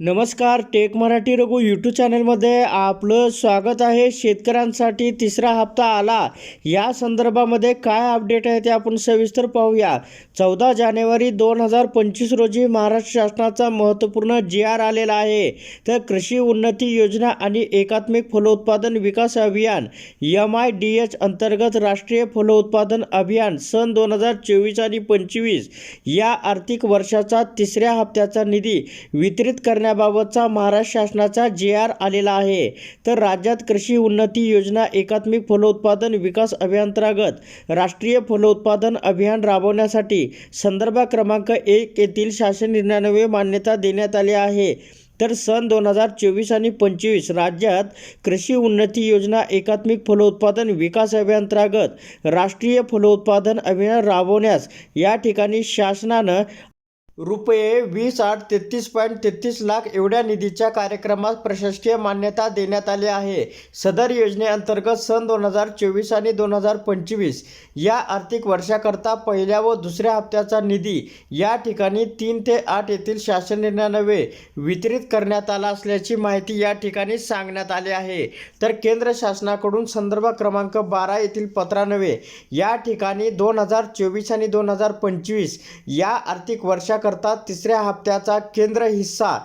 नमस्कार take Marathi Raghu YouTube चॅनलमध्ये आपलं स्वागत आहे. शेतकऱ्यांसाठी तिसरा हप्ता आला. या संदर्भामध्ये काय अपडेट आहे ते आपण सविस्तर पाहूया. चौदा जानेवारी दोन हजार पंचवीस रोजी महाराष्ट्र शासनाचा महत्त्वपूर्ण जी आर आलेला आहे. तर कृषी उन्नती योजना आणि एकात्मिक फलोत्पादन विकास अभियान एम आय डी एच अंतर्गत राष्ट्रीय फलोत्पादन अभियान सन दोन हजार चोवीस आणि पंचवीस या आर्थिक वर्षाचा तिसऱ्या हप्त्याचा निधी वितरित करण्याबाबतचा महाराष्ट्र शासनाचा जे आर आलेला आहे. तर राज्यात कृषी उन्नती योजना एकात्मिक फलोत्पादन विकास अभियांतर्गत राष्ट्रीय फलोत्पादन अभियान राबवण्यासाठी संदर्भ क्रमांक एक येथील शासन निर्णयान्वये मान्यता देण्यात आली आहे. तर सन दोन हजार चोवीस आणि पंचवीस राज्यात कृषी उन्नती योजना एकात्मिक फलोत्पादन विकास अभियांतर्गत राष्ट्रीय फलोत्पादन अभियान राबवण्यास या ठिकाणी शासनानं रुपये वीस आठ तेहतीस पॉईंट तेहतीस लाख एवढ्या निधीच्या कार्यक्रमास प्रशासकीय मान्यता देण्यात आली आहे. सदर योजनेअंतर्गत सन दोन हजार चोवीस आणि दोन हजार पंचवीस या आर्थिक वर्षाकरता पहिल्या व दुसऱ्या हप्त्याचा निधी या ठिकाणी तीन ते आठ येथील शासन निर्णयानवे वितरित करण्यात आला असल्याची माहिती या ठिकाणी सांगण्यात आली आहे. तर केंद्र शासनाकडून संदर्भ क्रमांक बारा येथील पत्रानवे या ठिकाणी दोन हजार चोवीस आणि दोन हजार पंचवीस या आर्थिक वर्षा वर्षाकरता तिसऱ्या हप्त्याचा केंद्र हिस्सा.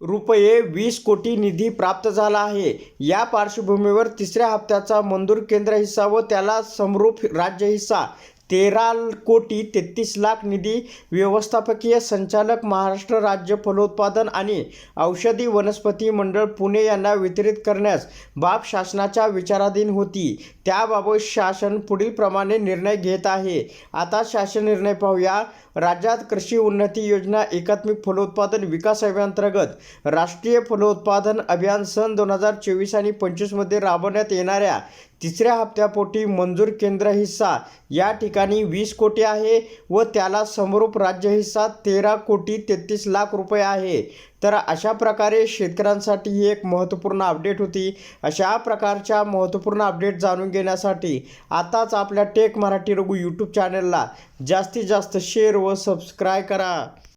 रुपये वीस कोटी निधी प्राप्त झाला आहे. या पार्श्वभूमीवर तिसऱ्या हप्त्याचा मंजूर केंद्र हिस्सा व त्याला समरूप राज्य हिस्सा. तेरा कोटी तेहतीस लाख निधी व्यवस्थापकीय संचालक महाराष्ट्र राज्य फलोत्पादन आणि औषधी वनस्पती मंडळ पुणे यांना वितरित करण्यास बाब शासनाच्या विचाराधीन होती. त्याबाबत शासन पुढील प्रमाणे निर्णय घेत आहे. आता शासन निर्णय पाहूया. राज्यात कृषी उन्नती योजना एकात्मिक फलोत्पादन विकास अभियानांतर्गत राष्ट्रीय फलोत्पादन अभियान सन दोन हजार चोवीस आणि पंचवीसमध्ये राबवण्यात येणाऱ्या तिसऱ्या हप्त्यापोटी मंजूर केंद्र हिस्सा या ठिकाणी वीस कोटी आहे व त्याला समरूप राज्य हिस्सा तेरा कोटी तेहतीस लाख रुपये आहे. तर अशा प्रकारे शेतकऱ्यांसाठी ही एक महत्त्वपूर्ण अपडेट होती. अशा प्रकारच्या महत्त्वपूर्ण अपडेट जाणून घेण्यासाठी आताच आपल्या टेक मराठी रघु यूट्यूब चॅनलला जास्तीत जास्त शेअर व सबस्क्राईब करा.